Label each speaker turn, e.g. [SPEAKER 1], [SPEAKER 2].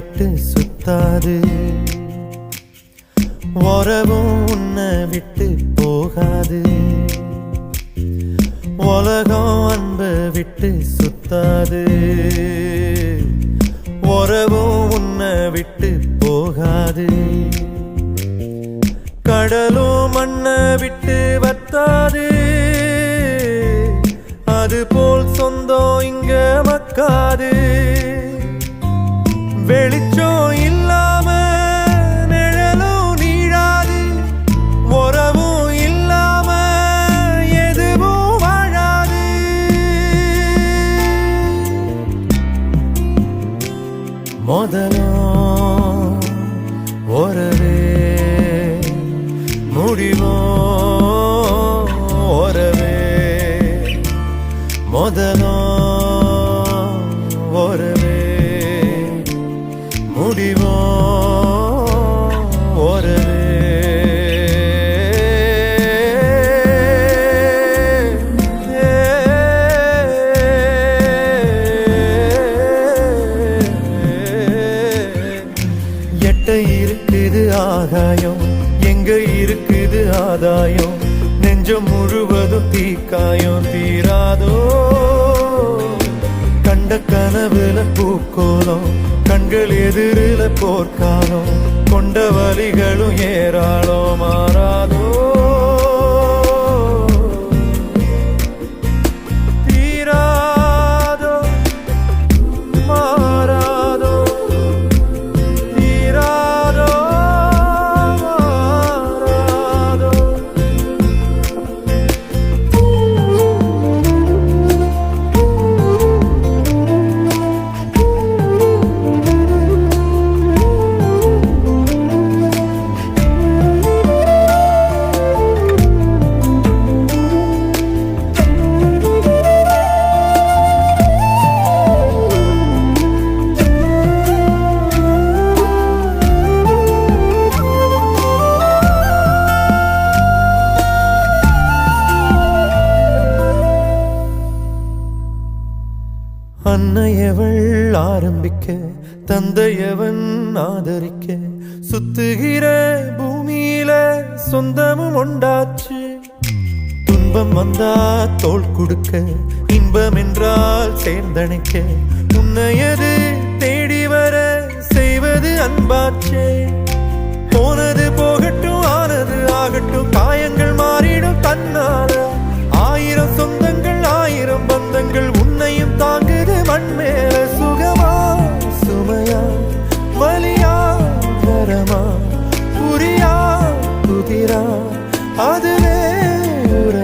[SPEAKER 1] விட்டு சுத்தாது. உறவும் உன்னை விட்டு போகாது. உலகம் அன்பை விட்டு சுத்தாது. உறவும் உன்னை விட்டு போகாது. கடலும் மண்ணை விட்டு வத்தாது. அது போல் சொந்தம் இங்க மக்காது. வெளிச்சம் இல்லாம நிழலும் நீடாது. உறவும் இல்லாம எதுவும் வாழாது. முதலும் ஒரவே முடிவோ ஒரவே முதலும் முடிவோ ஒரவே எட்ட இருக்குது ஆகாயம் எங்க இருக்குது ஆதாயம் நெஞ்சம் முழுவதும் தீக்காயம் தீராதோ. கண்ட கனவுல பூக்கோலம் கண்கள் எதிரில போர்க்காலம் கொண்ட வழிகளும் ஏற அன்னையவள் ஆரம்பிக்க தந்தையவன் ஆதரிக்க சுத்துகிற பூமியில சொந்தமும் உண்டாச்சு துன்பம் வந்தா தோல் கொடுக்க இன்பம் என்றால் சேர்ந்தணைக்க. உன்னையது தேடி வர செய்வது அன்பாச்சே paura